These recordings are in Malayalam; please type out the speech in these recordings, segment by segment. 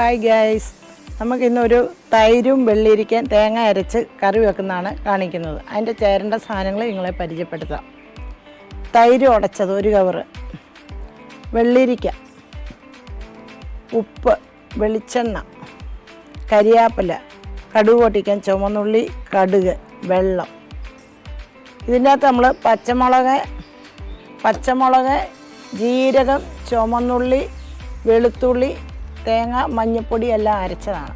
ഹായ് ഗൈസ് നമുക്കിന്നൊരു തൈരും വെള്ളിയിരിക്കാൻ തേങ്ങ അരച്ച് കറി വെക്കുന്നതാണ് കാണിക്കുന്നത്. അതിന്റെ ചേരേണ്ട സാധനങ്ങൾ നിങ്ങളെ പരിചയപ്പെടുത്താം. തൈര് ഉടച്ചത് ഒരു കവറ് വെള്ളിരിക്ക ഉപ്പ് വെളിച്ചെണ്ണ കരിയാപ്പില കടുക് പൊട്ടിക്കാൻ ചുമന്നുള്ളി കടുക് വെള്ളം. ഇതിന്റെ അകത്ത് നമ്മൾ പച്ചമുളക് പച്ചമുളക് ജീരകം ചുമന്നുള്ളി വെളുത്തുള്ളി തേങ്ങ മഞ്ഞൾപ്പൊടി എല്ലാം അരച്ചതാണ്.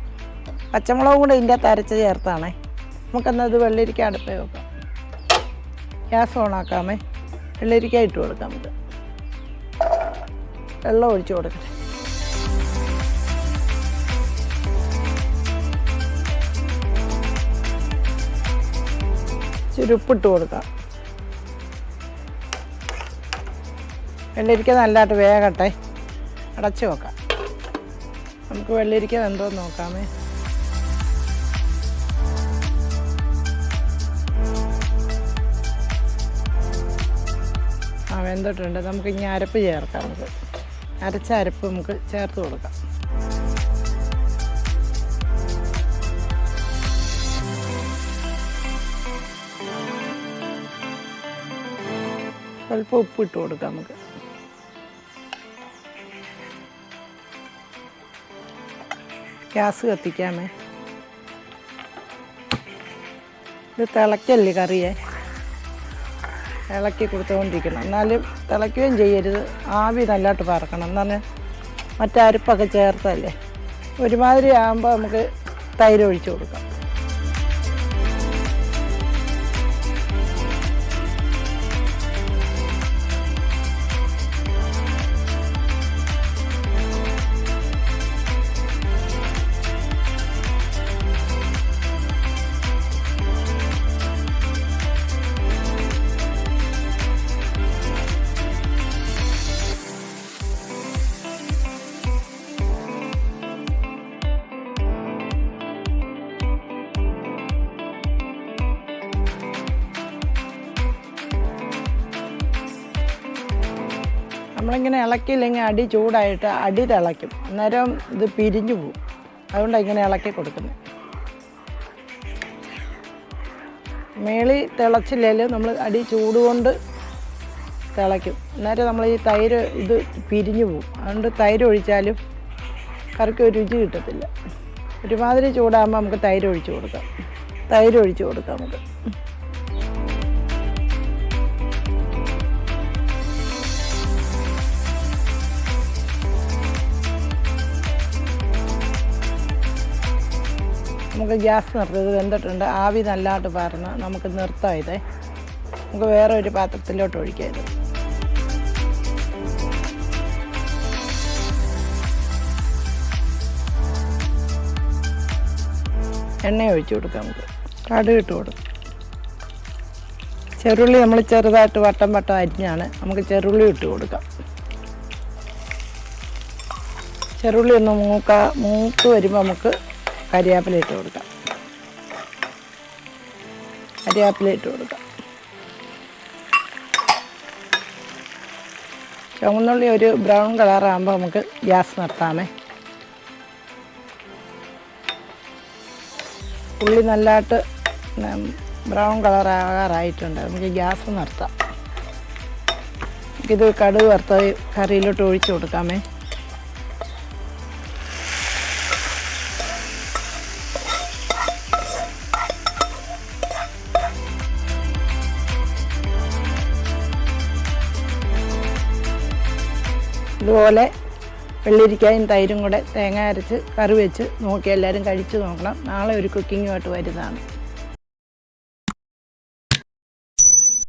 പച്ചമുളകും കൂടെ ഇതിന്റെ അകത്ത് അരച്ച് ചേർത്താണേ. നമുക്കെന്നത് വെള്ളരിക്ക അടുപ്പേ വെക്കാം. ഗ്യാസ് ഓണാക്കാമേ. വെള്ളരിക്ക ഇട്ട് കൊടുക്കാം നമുക്ക് വെള്ളം ഒഴിച്ച് കൊടുക്കാം. ചുരുപ്പിട്ട് കൊടുക്കാം. വെള്ളരിക്ക നല്ലതായിട്ട് വേഗട്ടെ അടച്ച് വെക്കാം. നമുക്ക് വെള്ളരിക്ക വെന്തോ നോക്കാമേ. ആ വെന്തിട്ടുണ്ട്. നമുക്ക് ഇനി അരപ്പ് ചേർക്കാം നമുക്ക് അരച്ച അരപ്പ് നമുക്ക് ചേർത്ത് കൊടുക്കാം. സ്വല്പം ഉപ്പ് ഇട്ട് കൊടുക്കാം നമുക്ക്. ഗ്യാസ് കത്തിക്കാമേ. ഇത് തിളക്കല്ലേ കറിയെ? ഇളക്കി കൊടുത്തുകൊണ്ടിരിക്കണം. എന്നാലും തിളയ്ക്കുകയും ചെയ്യരുത്. ആവി നല്ലതായിട്ട് പറക്കണം എന്നാണ് മറ്റരിപ്പൊക്കെ ചേർത്തല്ലേ? ഒരുമാതിരി ആകുമ്പോൾ നമുക്ക് തൈര് ഒഴിച്ച് കൊടുക്കാം. നമ്മളിങ്ങനെ ഇളക്കിയില്ലെങ്കിൽ അടി ചൂടായിട്ട് അടി തിളയ്ക്കും. അന്നേരം ഇത് പിരിഞ്ഞു പോകും. അതുകൊണ്ട് ഇങ്ങനെ ഇളക്കി കൊടുക്കുന്നത്. മേളി തിളച്ചില്ലെങ്കിൽ നമ്മൾ അടി ചൂടുകൊണ്ട് തിളയ്ക്കും. അന്നേരം നമ്മൾ ഈ തൈര് ഇത് പിരിഞ്ഞു പോകും. അതുകൊണ്ട് തൈര് ഒഴിച്ചാലും കറിക്ക് ഒരു രുചി കിട്ടത്തില്ല. ഒരുമാതിരി ചൂടാകുമ്പോൾ നമുക്ക് തൈര് ഒഴിച്ച് കൊടുക്കാം. തൈര് ഒഴിച്ച് കൊടുക്കാം നമുക്ക്. നമുക്ക് ഗ്യാസ് നിർത്തിയത് വെന്തിട്ടുണ്ട്. ആവി നല്ലതായിട്ട് പറഞ്ഞ് നമുക്ക് നിർത്താം ഇതേ. നമുക്ക് വേറെ ഒരു പാത്രത്തിലോട്ട് ഒഴിക്കാം ഇത്. എണ്ണ ഒഴിച്ചു കൊടുക്കാം നമുക്ക്. കടുക് ഇട്ട് കൊടുക്കും. ചെറുള്ളി നമ്മൾ ചെറുതായിട്ട് വട്ടം വട്ടം അരിഞ്ഞാണ് നമുക്ക് ചെറുള്ളി ഇട്ട് കൊടുക്കാം. ചെറുള്ളി ഒന്ന് മൂക്ക മൂക്ക് വരുമ്പോൾ നമുക്ക് കരിയാപ്പില ഇട്ട് കൊടുക്കാം. കരിയാപ്പില ഇട്ട് കൊടുക്കാം. ചുവന്നുള്ളി ഒരു ബ്രൗൺ കളറാകുമ്പോൾ നമുക്ക് ഗ്യാസ് നിർത്താമേ. ഉള്ളി നല്ലതായിട്ട് ബ്രൗൺ കളറാകാറായിട്ടുണ്ട് നമുക്ക് ഗ്യാസ് നിർത്താം. ഇത് കടുക് വറുത്ത കറിയിലോട്ട് ഒഴിച്ചു കൊടുക്കാമേ. ഇതുപോലെ വെള്ളിരിക്കായും തൈരും കൂടെ തേങ്ങ അരച്ച് കറി വെച്ച് നോക്കി എല്ലാവരും കഴിച്ച് നോക്കണം. നാളെ ഒരു കുക്കിങ്ങുമായിട്ട് വരുന്നതാണ്.